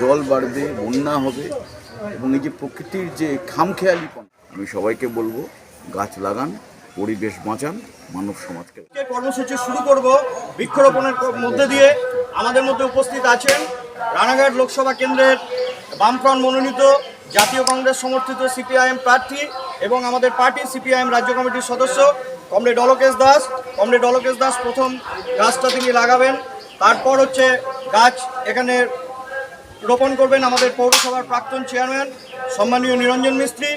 জল বাড়বে, বন্যা হবে এবং এই যে প্রকৃতির যে খামখেয়ালিপন আমি সবাইকে বলব, গাছ লাগান, পরিবেশ বাঁচান, মানব সমাজকে। কর্মসূচি শুরু করব বৃক্ষরোপণের মধ্যে দিয়ে। আমাদের মধ্যে উপস্থিত আছেন রানাঘাট লোকসভা কেন্দ্রের বামফ্রন্ট মনোনীত জাতীয় কংগ্রেস সমর্থিত সিপিআইএম প্রার্থী এবং আমাদের পার্টি সিপিআইএম রাজ্য কমিটির সদস্য কমরেড অলোকেশ দাস। কমরেড অলোকেশ দাস প্রথম গাছটা তিনি লাগাবেন। তারপর হচ্ছে গাছ এখানে রোপণ করবেন আমাদের পৌরসভার প্রাক্তন চেয়ারম্যান সম্মানীয় নিরঞ্জন মিস্ত্রি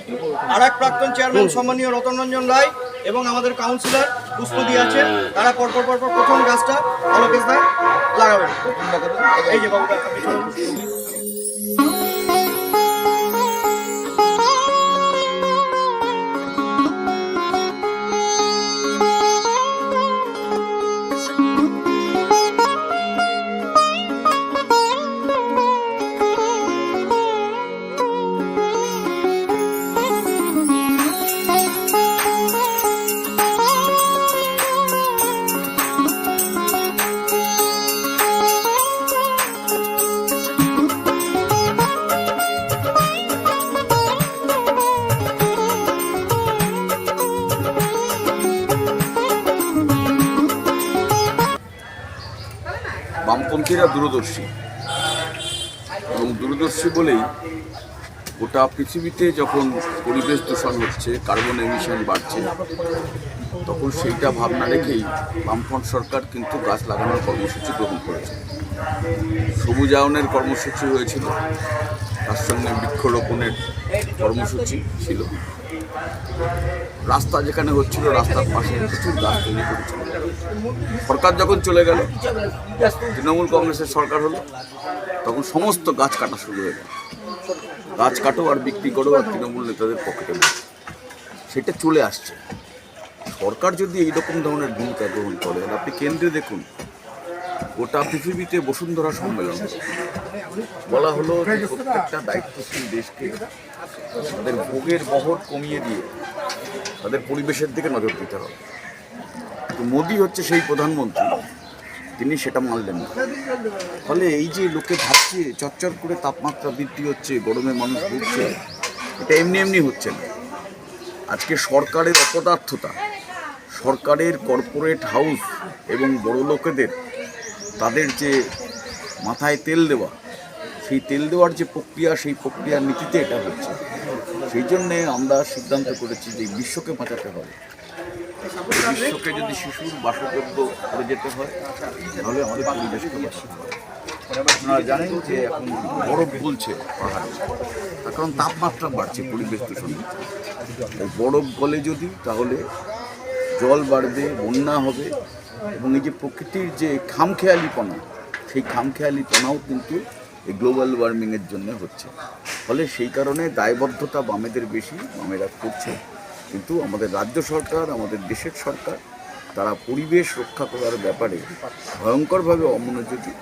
আর এক প্রাক্তন চেয়ারম্যান সম্মানীয় রতনরঞ্জন রায় এবং আমাদের কাউন্সিলর পুষ্পদি আছেন তারা পরপর পরপর প্রথম গাছটা অলোকেশ দা লাগাবেন। এই যে বাবুটা। বামপন্থীরা দূরদর্শী। এবং দূরদর্শী বলেই গোটা পৃথিবীতে যখন পরিবেশ দূষণ হচ্ছে, কার্বন এমিশন বাড়ছে, তখন সেইটা ভাবনা রেখেই বামফ্রন্ট সরকার কিন্তু গাছ লাগানোর কর্মসূচি গ্রহণ করেছে। সবুজায়নের কর্মসূচি হয়েছিল। তার সঙ্গে বৃক্ষরোপণের কর্মসূচি ছিল। রাস্তা যেখানে হচ্ছিল, রাস্তার পাশে প্রচুর গাছ তৈরি করেছিল সরকার যখন চলে গেল, তৃণমূল কংগ্রেসের সরকার হলো, তখন সমস্ত গাছ কাটা শুরু হয়ে গেল। গাছ কাটো আর বিক্রি করো আর তৃণমূল নেতাদের পকেটে সেটা চলে আসছে। সরকার যদি এইরকম ধরনের ভূমিকা গ্রহণ করে আপনি কেন্দ্রে দেখুন গোটা পৃথিবীতে বসুন্ধরা সম্মেলন বলা হলো প্রত্যেকটা দায়িত্বশীল দেশকে তাদের ভোগের বহর কমিয়ে দিয়ে তাদের পরিবেশের দিকে নজর দিতে হবে। তো মোদি হচ্ছে সেই প্রধানমন্ত্রী, তিনি সেটা মানলেন না। ফলে এই যে লোকে ভাবছে, চচ্চর করে তাপমাত্রা বৃদ্ধি হচ্ছে, গরমে মানুষ ভুগছে, এটা এমনি এমনি হচ্ছে না। আজকে সরকারের অপদার্থতা, সরকারের কর্পোরেট হাউস এবং বড় লোকেদের তাদের যে মাথায় তেল দেওয়া, সেই তেল দেওয়ার যে প্রক্রিয়া, সেই প্রক্রিয়ার নীতিতে এটা হচ্ছে। সেই জন্যে আমরা সিদ্ধান্ত করেছি যে বিশ্বকে বাঁচাতে হবে। বিশ্বকে যদি শিশুর বাসযোগ্য করে যেতে হয়, তাহলে আমাদের পরিবেশকে বাঁচাতে হবে। আপনারা জানেন যে এখন বরফ গলছে পাহাড়ে। তার কারণ তাপমাত্রা বাড়ছে, পরিবেশ দূষণ। বরফ গলে যদি, তাহলে জল বাড়বে, বন্যা হবে। এবং এই যে প্রকৃতির যে খামখেয়ালিপনা, সেই খামখেয়ালিপনাও কিন্তু এই গ্লোবাল ওয়ার্মিংয়ের জন্য হচ্ছে। ফলে সেই কারণে দায়বদ্ধতা বামেদের বেশি, বামেরা করছে। কিন্তু আমাদের রাজ্য সরকার, আমাদের দেশের সরকার, তারা পরিবেশ রক্ষা করার ব্যাপারে ভয়ঙ্করভাবে অমনোযোগী।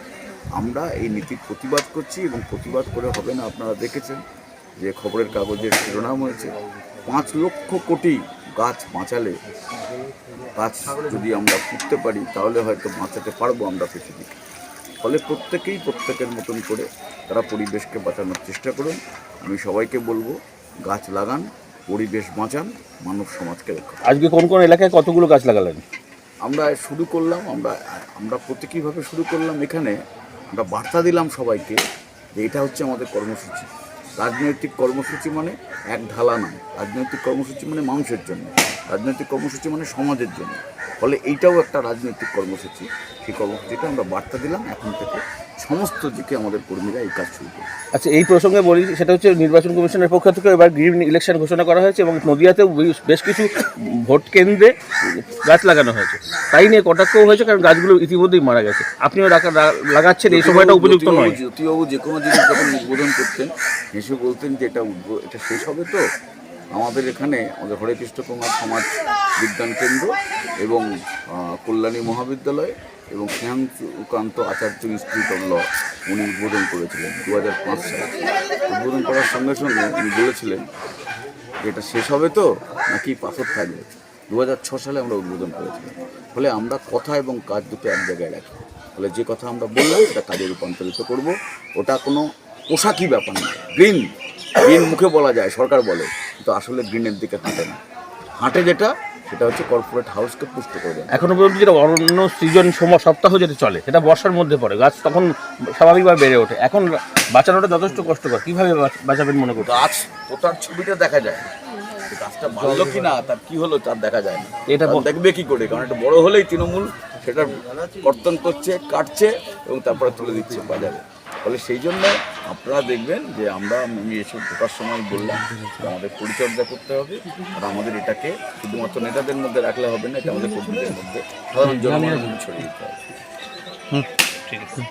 আমরা এই নীতির প্রতিবাদ করছি এবং প্রতিবাদ করে হবে না। আপনারা দেখেছেন যে খবরের কাগজের শিরোনাম হয়েছে, পাঁচ লক্ষ কোটি গাছ বাঁচালে গাছ যদি আমরা পুঁততে পারি তাহলে হয়তো বাঁচাতে পারব আমরা পৃথিবীকে ফলে প্রত্যেকেই প্রত্যেকের মতন করে তারা পরিবেশকে বাঁচানোর চেষ্টা করুন। আমি সবাইকে বলব গাছ লাগান পরিবেশ বাঁচান মানব সমাজকে রক্ষা আজকে কোন কোন এলাকায় কতগুলো গাছ লাগালেন? আমরা শুরু করলাম আমরা আমরা প্রতীকীভাবে শুরু করলাম এখানে। আমরা বার্তা দিলাম সবাইকে যে এটা হচ্ছে আমাদের কর্মসূচি। রাজনৈতিক কর্মসূচি মানে এক ঢালা নয়। রাজনৈতিক কর্মসূচি মানে মানুষের জন্য, রাজনৈতিক কর্মসূচি মানে সমাজের জন্য। ফলে এইটাও একটা রাজনৈতিক কর্মসূচি। সেই কর্মসূচিটা আমরা বার্তা দিলাম এখন থেকে। সমস্ত দিকে আমাদের কর্মীরা এই কাজ শুরু আচ্ছা এই প্রসঙ্গে বলি সেটা হচ্ছে নির্বাচন কমিশনের পক্ষ থেকে এবার গ্রিন ইলেকশন ঘোষণা করা হয়েছে এবং নদিয়াতেও বেশ- কিছু ভোট কেন্দ্রে গাছ লাগানো হয়েছে। তাই নিয়ে কটাক্ষও হয়েছে কারণ গাছগুলো ইতিমধ্যেই মারা গেছে। আপনিও লাগাচ্ছেন এই সময়টা উপযুক্ত নয়। জ্যোতিবাবু- যে কোনো জিনিস যখন উদ্বোধন করতেন হেসে বলতেন যে এটা এটা শেষ হবে তো। আমাদের এখানে আমাদের হরে কৃষ্ণ কুমার সমাজ বিজ্ঞান কেন্দ্র এবং কল্যাণী মহাবিদ্যালয় এবং শ্রেয়াংকান্ত আচার্য ইনস্টিটিউট ল উনি উদ্বোধন করেছিলেন দু হাজার পাঁচ সালে। উদ্বোধন করার সঙ্গে সঙ্গে উনি বলেছিলেন, এটা শেষ হবে তো? নাকি পাথর থাকবে? দু সালে আমরা উদ্বোধন করেছিলাম। ফলে আমরা কথা এবং কাজ দুটো এক জায়গায় রাখি। ফলে যে কথা আমরা বললাম, সেটা কাজে রূপান্তরিত করব। ওটা কোনো পোশাকই ব্যাপার না গ্রিন গ্রিন মুখে বলা যায়, সরকার বলে। কিন্তু আসলে গ্রিনের দিকে হাঁটে না। হাঁটে যেটা সেটা হচ্ছে কর্পোরেট হাউসকে পুষ্ট করবে এখনও পর্যন্ত যেটা অরণ্য সৃজন সময় সপ্তাহ যেটা চলে সেটা বর্ষার মধ্যে পড়ে। গাছ তখন স্বাভাবিকভাবে বেড়ে ওঠে। এখন বাঁচানোটা যথেষ্ট কষ্টকর। কীভাবে বাঁচ- বাঁচাবেন মনে করতে গাছ ওটার ছবিটা দেখা যায়। না। গাছটা বাড়লো কি না তার কি হলো তার দেখা যায় না। এটা দেখবে কি করে? কারণ এটা বড় হলেই তৃণমূল সেটা কর্তন করছে কাটছে এবং তারপরে তুলে দিচ্ছে বাজারে। ফলে সেই জন্য আপনারা দেখবেন যে আমরা আমি এসব ঢোকার সময় বললাম আমাদের পরিচর্যা করতে হবে আর আমাদের এটাকে শুধুমাত্র নেতাদের মধ্যে রাখলে হবে না, এটা আমাদের কর্মীদের মধ্যে সাধারণ জনগণের ছড়িয়ে দিতে হবে। ঠিক আছে।